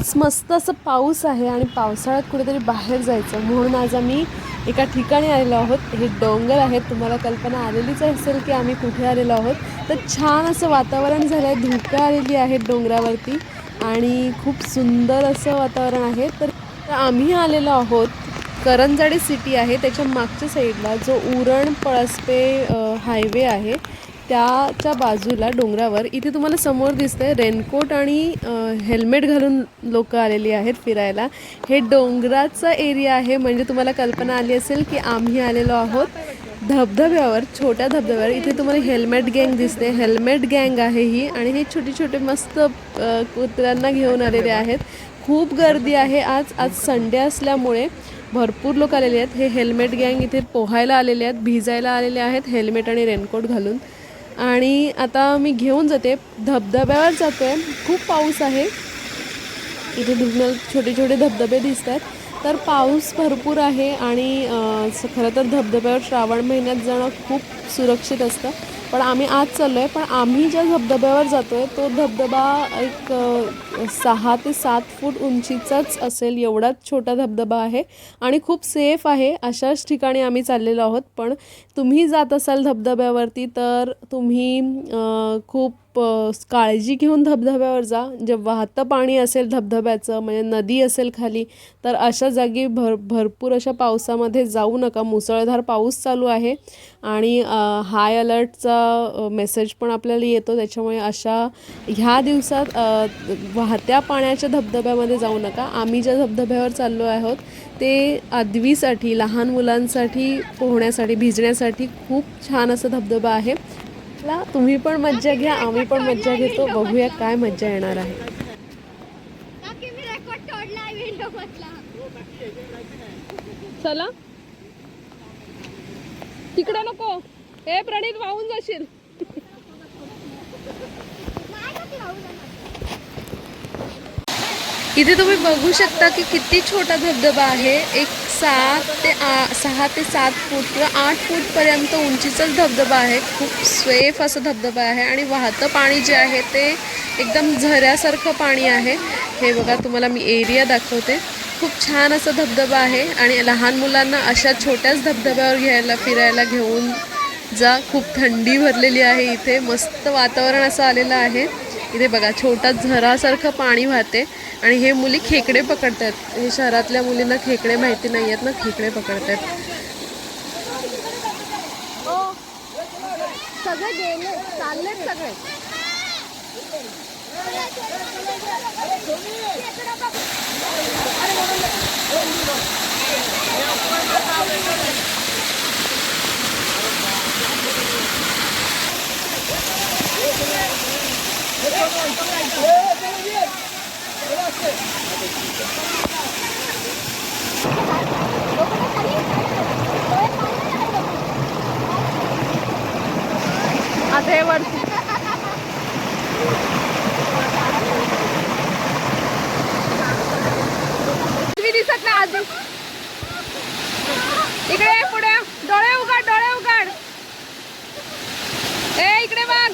आज मस्त असं पाऊस आहे आणि पावसाळ्यात कुठेतरी बाहेर जायचं. म्हणून आज आम्ही एका ठिकाणी आलेलो आहोत. हे डोंगर आहेत. तुम्हाला कल्पना आलेलीच असेल की आम्ही कुठे आलेलो आहोत. तर छान असं वातावरण झालं आहे धुकं आलेली आहेत डोंगरावरती आणि खूप सुंदर असं वातावरण आहे. तर आम्ही आलेलो आहोत. करंजाडी सिटी आहे. त्याच्या मागच्या साईडला जो उरण पळसपे हायवे आहे. त्याच्या बाजूला डोंगरावर इथे तुम्हाला समोर दिसतंय रेनकोट आणि हेल्मेट घालून लोक आलेली आहेत फिरायला. हे डोंगराचा एरिया आहे म्हणजे तुम्हाला कल्पना आली असेल की आम्ही आलेलो आहोत धबधब्यावर छोट्या धबधब्यावर. इथे तुम्हाला हेल्मेट गँग दिसते. हेल्मेट गँग आहे ही आणि हे छोटे छोटे मस्त कुत्र्यांना घेऊन आलेले आहेत. खूप गर्दी आहे आज. आज संडे असल्यामुळे भरपूर लोक आलेले आहेत. हे हेल्मेट गँग इथे पोहायला आलेले आहेत भिजायला आलेले आहेत हेल्मेट आणि रेनकोट घालून. आणि आता मी घेऊन जाते. धबधब्यावर जातो. आहे खूप पाऊस आहे. इथे तुम्हाला छोटे छोटे धबधबे दिसत आहेत तर पाऊस भरपूर आहे आणि खरं तर धबधब्यावर श्रावण महिन्यात जाणं खूप सुरक्षित असतं. पण आम्ही आज चाललो आहे पण आम्ही ज्या धबधब्यावर जातो आहे तो धबधबा एक सहा ते सात फूट उंचीचाच असेल एवढाच छोटा धबधबा आहे आणि खूप सेफ आहे. अशाच ठिकाणी आम्ही चाललेलो आहोत. पण तुम्ही जात असाल धबधब्यावरती तर तुम्ही खूप काळजी घेऊन धबधब्यावर जा. जे वाहतं पाणी असेल धबधब्याचं म्हणजे नदी असेल खाली तर अशा जागी भर भरपूर अशा पावसामध्ये जाऊ नका. मुसळधार पाऊस चालू आहे. आणि हाय अलर्टचा मेसेज पण आपल्याला येतो. त्याच्यामुळे अशा ह्या दिवसात वाहत्या पाण्याच्या धबधब्यामध्ये जाऊ नका. आम्ही ज्या धबधब्यावर चाललो आहोत ते आदवीसाठी लहान मुलांसाठी पोहण्यासाठी भिजण्यासाठी खूप छान असं धबधबा आहे. ला तुम्ही पण मज्जा घ्या आम्ही पण मज्जा घेतो. बघूया काय मज्जा येणार आहे. चला. तिकडे नको. हे प्रणित वाहून जाशील. इथे तुम्ही बघू शकता की किती छोटा धबधबा आहे. एक सात ते आ सहा ते सात फूट किंवा आठ फूटपर्यंत उंचीचाच धबधबा आहे. खूप सेफ असा धबधबा आहे आणि वाहतं पाणी जे आहे ते एकदम झऱ्यासारखं पाणी आहे. हे बघा तुम्हाला मी एरिया दाखवते. खूप छान असा धबधबा आहे आणि लहान मुलांना अशा छोट्याच धबधब्यावर घ्यायला फिरायला घेऊन जा खूप थंडी भरलेली आहे इथे. मस्त वातावरण असं आलेलं आहे. इथे बघा छोटा झरासारखं पाणी वाहते. आणि हे मुली खेकडे पकडतात. हे शहरातल्या मुलींना खेकडे माहिती नाही आहेत ना खेकडे पकडतात. सगळे गेले चाललेत सगळे आता हे वरती तुम्ही दिसत ना आधी. इकडे पुढे. डोळे उघड डोळे उघड. ए इकडे बघ.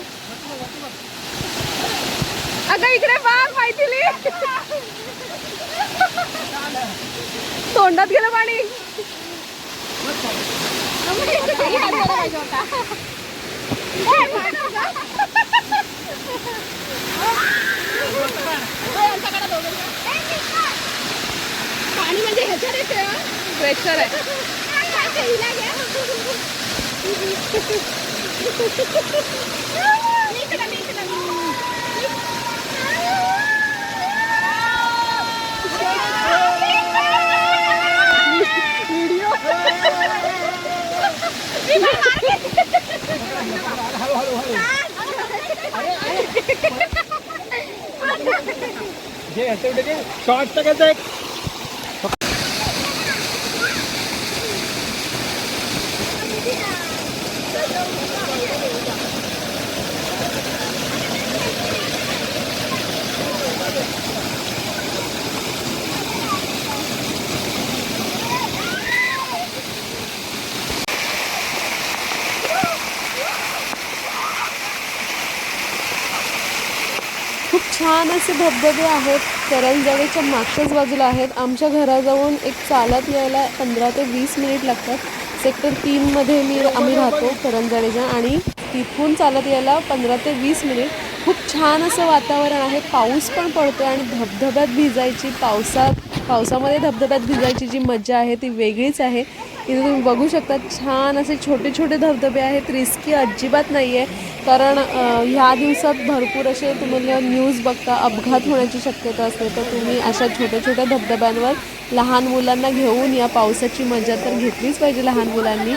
अगं इकडे बघ माहिती तोंडात गेलं पाणी. पाणी म्हणजे ह्याच्यात येते प्रेशर आहे. शॉर्ट टाकायचं एक खूप छान छान असे धबधबे आहेत. करंजवेच्या मागच्याच बाजूला आहेत. आमच्या घराजवळून एक चालत यायला पंधरा ते वीस मिनिट लागतात. सेक्टर तीनमध्ये मी आम्ही राहतो करंजवेच्या आणि तिथून चालत यायला पंधरा ते वीस मिनिट. खूप छान असं वातावरण आहे. पाऊस पण पडतो आणि धबधब्यात भिजायची पावसात पावसामध्ये धबधब्यात भिजायची जी मजा आहे ती वेगळीच आहे. इथे तुम्ही बघू शकता छान असे छोटे छोटे धबधबे आहेत. रिस्की अजिबात नाही आहे कारण ह्या दिवसात भरपूर असे तुम्हाला न्यूज बघता अपघात होण्याची शक्यता असते. तर तुम्ही अशा छोट्या छोट्या धबधब्यांवर लहान मुलांना घेऊन या पावसाची मजा तर घेतलीच पाहिजे लहान मुलांनी.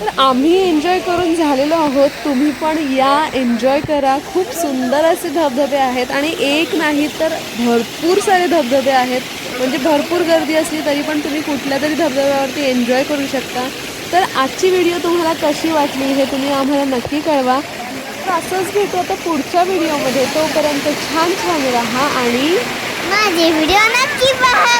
तर आम्ही एन्जॉय करून झालेलो आहोत. तुम्ही पण या. एन्जॉय करा. खूप सुंदर असे धबधबे आहेत. आणि एक नाही तर भरपूर सारे धबधबे आहेत. म्हणजे भरपूर गर्दी असली तरी पण तुम्ही कुठल्या तरी धबधब्यावरती एन्जॉय करू शकता. तर आजची व्हिडिओ तुम्हाला कशी वाटली हे तुम्ही आम्हाला नक्की कळवा. तर असंच भेटू आता पुढच्या व्हिडिओमध्ये तोपर्यंत छान छान राहा आणि माझे व्हिडिओ नक्की पहा.